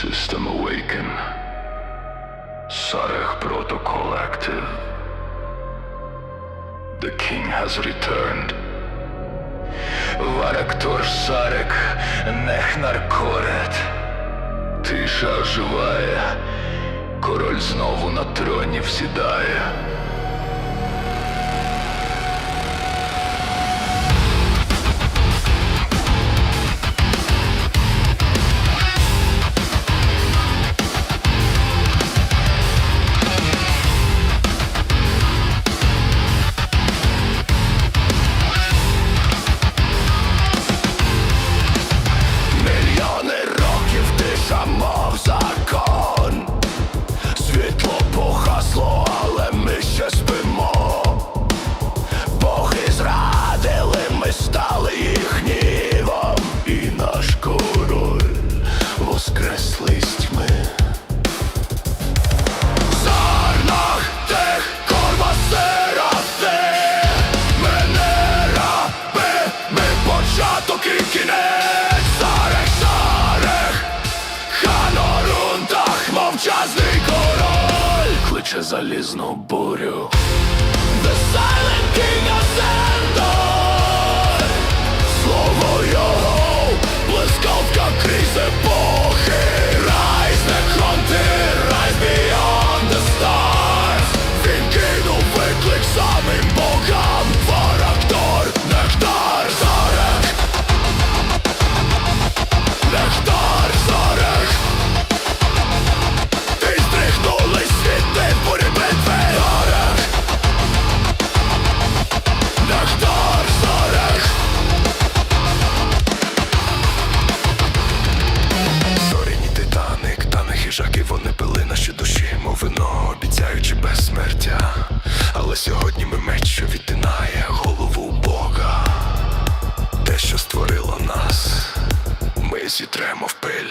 System awaken. Sarek protocol active. The king has returned. Варактор Сарек нехнаркорет. Тиша оживає, король знову на троні всідає. залізну бурю. The silent king of Sandor безсмертя, але сьогодні ми меч, що відтинає голову Бога. Те, що створило нас, ми зітремо в пиль.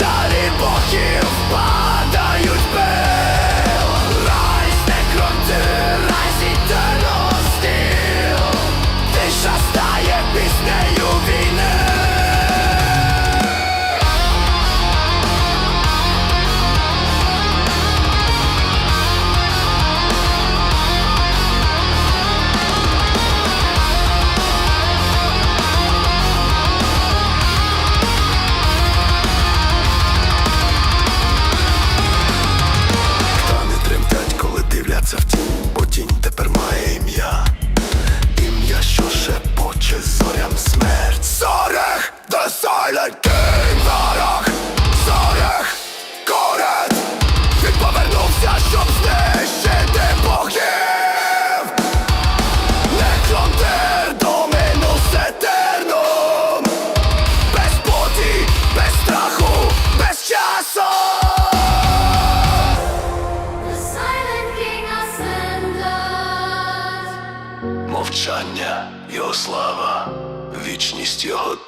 царі богів пар. Його слава, вічність Його.